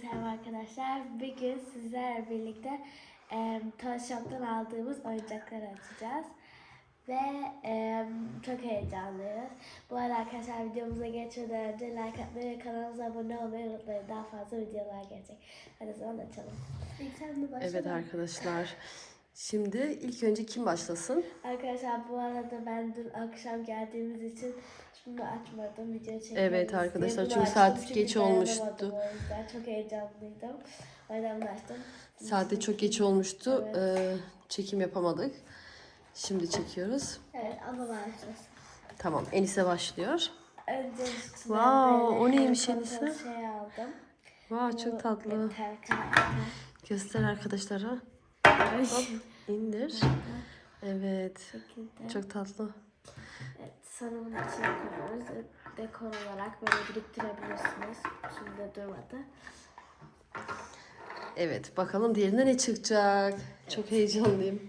selam arkadaşlar. Bugün sizlerle birlikte e, Toy Shop'tan aldığımız oyuncakları açacağız. Ve e, çok heyecanlıyız. Bu arada arkadaşlar videomuza geçmeden önce like atmayı ve kanalımıza abone olmayı unutmayın. Daha fazla videolar gelecek. Hadi o zaman açalım. İlk sen. Evet arkadaşlar. Şimdi ilk önce kim başlasın? Arkadaşlar bu arada ben dün akşam geldiğimiz için açmadım video çekmek Evet arkadaşlar, Bunu çünkü açtım saat çünkü geç dayanamadım olmuştu. O yüzden çok heyecanlıydım. O yüzden bunu açtım. Saatte çok geç olmuştu. Ee, çekim yapamadık. Şimdi çekiyoruz. Evet ama başlasın. Tamam Enise başlıyor. Önce üstüne Wow, böyle o neymiş Harry Elisa? Şey aldım. Vay çok tatlı. Göster arkadaşlara. Hop indir. Evet. Çok tatlı. Evet, bunun içine koyuyoruz. Dekor olarak böyle biriktirebilirsiniz. Şimdi durmadı. Evet bakalım diğerinde ne çıkacak. Çok heyecanlıyım.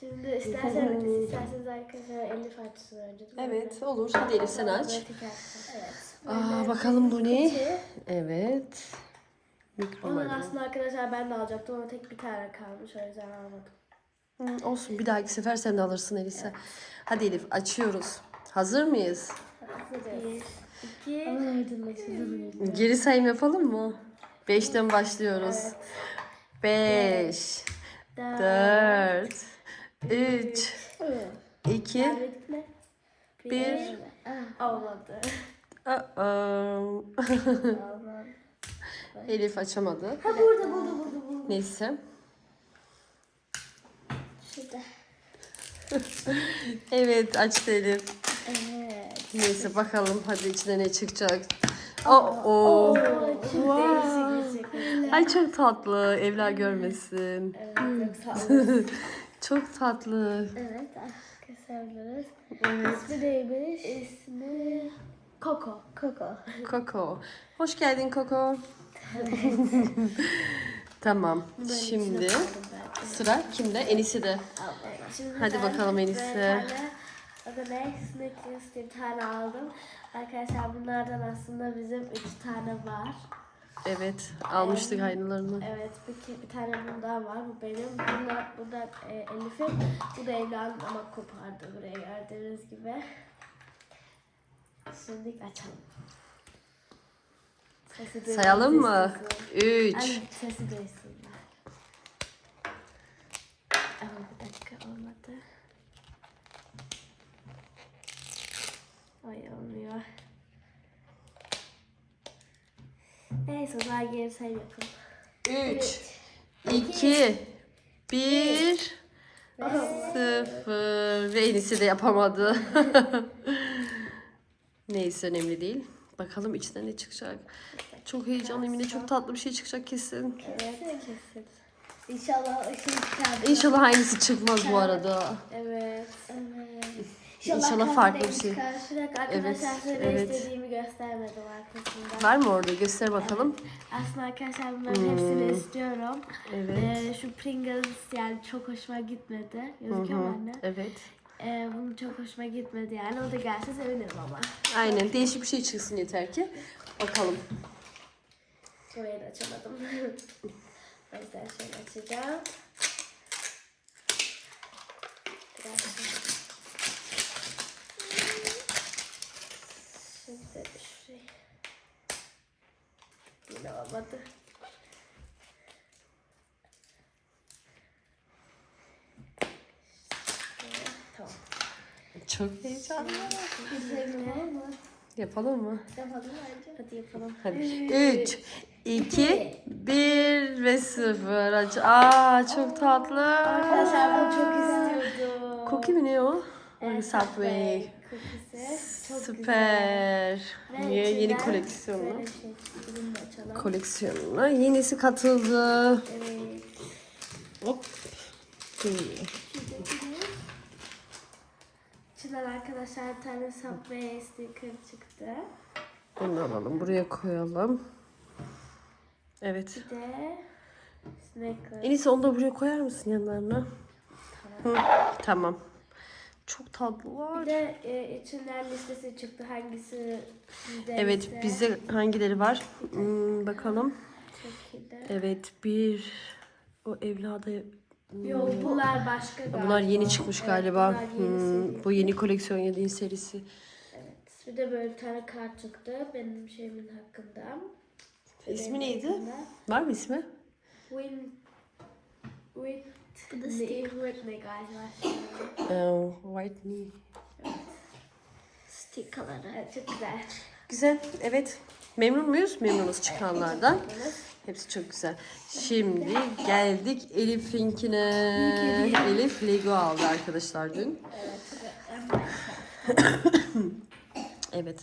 Şimdi isterseniz, isterseniz arkadaşlar Elif açsın önce. Evet olur. Hadi Elif sen aç. Böyle. Evet. Aa, bakalım bu ne? İki. Evet. Onun aslında arkadaşlar ben de alacaktım ama tek bir tane kalmış o yüzden almadım. Hı, olsun bir dahaki sefer sen de alırsın Elisa. Hadi Elif açıyoruz. Hazır mıyız? Bir, iki. Geri sayım yapalım mı? Beşten başlıyoruz. Beş, Dört. dört, üç, iki, bir. Olmadı. Elif açamadı. Ha burada burada burada burada. Neyse. Şurada. Evet açtı Elif. Evet. Neyse bakalım hadi içine ne çıkacak. Oo. Değişik bir şekilde. Ay çok tatlı. Evler görmesin. Evet çok olun. Çok tatlı. Evet kesebiliriz. Evet. İsmi neymiş? İsmi Coco. Coco. Coco. Hoş geldin Coco. tamam. Şimdi sıra kimde? Enisi'de. Şimdi Hadi bakalım bir Ne? Snickers bir tane aldım. Arkadaşlar bunlardan aslında bizim üç tane var. Evet. Almıştık aynılarını. Evet bir, bir tane bundan var. Bu benim. Bunlar, bu da e, Elif'in. Bu da Evla'nın ama kopardı buraya gördüğünüz gibi. Şimdi açalım. Sesi Sayalım mı? Üç. Ay, sesi duysunlar. Ama bir dakika olmadı. Ay olmuyor. Neyse zaman geri say yapalım. Üç. İki. Bir. Sıfır. Ve Enisi de yapamadı. Neyse önemli değil. Bakalım içinden ne çıkacak. Çok heyecanlıyım. Yine çok tatlı bir şey çıkacak kesin. Evet kesin. İnşallah. İnşallah aynısı çıkmaz bu arada. Evet. Evet. İnşallah farklı bir şey. Karşırak arkadaşlar Evet, size evet. istediğimi göstermedim arkasında. Var mı orada? Göster bakalım. Aslında arkadaşlar bunların hepsini istiyorum. Hmm. Evet. Ee, şu Pringles yani çok hoşuma gitmedi. Gözüküyor mu anne? Evet. Ee, bunun çok hoşuma gitmedi yani. O da gelse sevinirim ama. Aynen. Değişik bir şey çıksın yeter ki. Bakalım. Burayı da açamadım. o yüzden şöyle açacağım. Biraz şöyle. Şimdi şurayı. Yine olmadı. Tamam. Çok heyecanlı. Yapalım mı? Yapalım bence. Hadi yapalım. Hadi. 3, 2, 1 ve 0. Aç. Aa çok tatlı. Arkadaşlar bunu çok istiyordum. Cookie mi ne o? Evet, Subway. Cookie'si. Çok Süper. güzel. Ve yeni içinden koleksiyonu? Böyle bir şey. Koleksiyonuna yenisi katıldı. Evet. Hop. İçinden arkadaşlar bir tane Subway sticker çıktı. Bunu alalım. Buraya koyalım. Evet. Bir de Snickers. En iyisi onu da buraya koyar mısın yanlarına? Hı, tamam. Çok tatlılar. Bir de e, içinden listesi çıktı. Hangisi sizde Evet bizde hangileri var? Hmm, bakalım. şekilde. Evet bir o evlada Yok bunlar başka galiba. bunlar yeni çıkmış Evet, galiba. Hmm, bu yeni koleksiyon yediğin serisi. Evet. Bir de böyle bir tane kart çıktı benim şeyimin hakkında. İsmi Benim neydi? hakkında. Var mı ismi? Win Whitney, Whitney galiba. Ee, White Knee. Stikaları. Evet, çok güzel. Güzel. Evet. Memnun muyuz? Memnunuz çıkanlardan. Hepsi çok güzel. Şimdi geldik Elif'inkine. Elif Lego aldı arkadaşlar dün. Evet.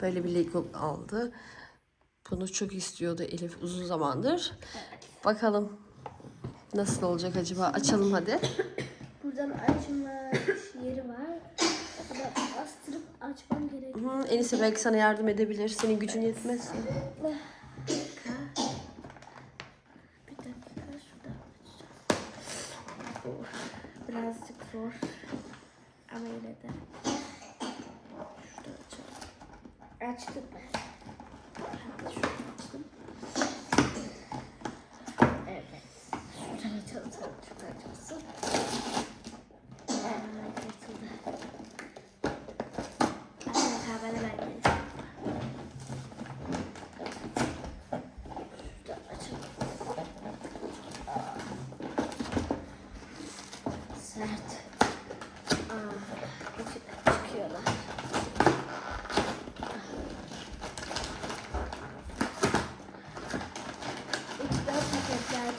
Böyle bir Lego aldı. Bunu çok istiyordu Elif uzun zamandır. Bakalım nasıl olacak acaba? Açalım hadi. Buradan açma yeri var. Ama bastırıp açmam gerekiyor. Hı, Enise belki sana yardım edebilir. Senin gücün yetmez. Bir dakika şuradan açacağım. Birazcık zor. Ama yine de. Şuradan açalım. Açtım ben. Ben de şuradan açtım. Evet. Şuradan açalım. Sen şuradan açılsın. Evet, açıldı. Arkadaşlar ben hemen geleceğim. Şuradan açalım. Sert. Aa, içinden çıkıyorlar.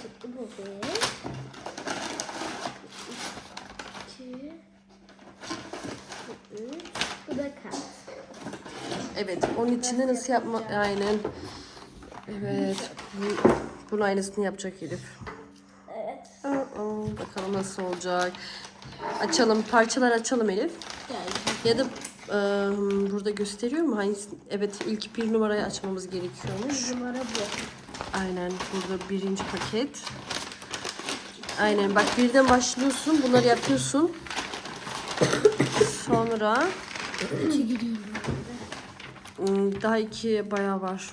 Çıktı bu bir. İki. Bu üç. Bu da kart. Evet. Onun içinde nasıl yapma... Aynen. Evet. Bu, bunun aynısını yapacak Elif. Evet. Aa, bakalım nasıl olacak. Açalım. Parçalar açalım Elif. Ya da e, burada gösteriyor mu? Hangisi? Evet ilk bir numarayı açmamız gerekiyormuş. Numara bu. Aynen burada birinci paket. Aynen bak birden başlıyorsun. Bunları yapıyorsun. Sonra İki gidiyor. ım, daha iki bayağı var.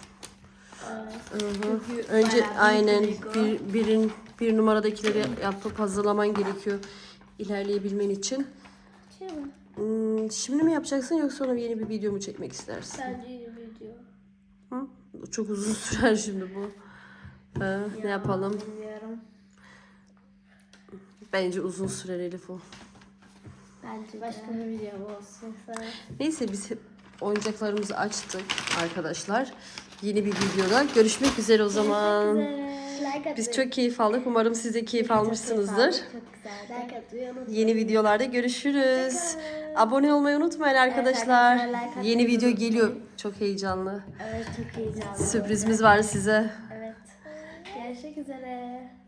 Evet. Hı hı. Çünkü Önce bayağı aynen bir, birin bir numaradakileri yapıp hazırlaman gerekiyor ilerleyebilmen için. Şey mi? Hmm, şimdi mi yapacaksın yoksa sonra yeni bir video mu çekmek istersin? Yeni video. Hı? Çok uzun sürer şimdi bu. Ha, ne yapalım? Bilmiyorum. Bence uzun sürer Elif o. Bence Başka bir video olsun. Sonra. Neyse biz hep oyuncaklarımızı açtık arkadaşlar. Yeni bir videoda görüşmek üzere o zaman. Like Biz çok keyif aldık. Umarım siz de keyif almışsınızdır. Çok güzel. Like atmayı unutmayın. Yeni videolarda görüşürüz. Abone olmayı unutmayın arkadaşlar. Yeni video geliyor. Çok heyecanlı. Evet çok heyecanlı. Sürprizimiz var size. Görüşmek üzere.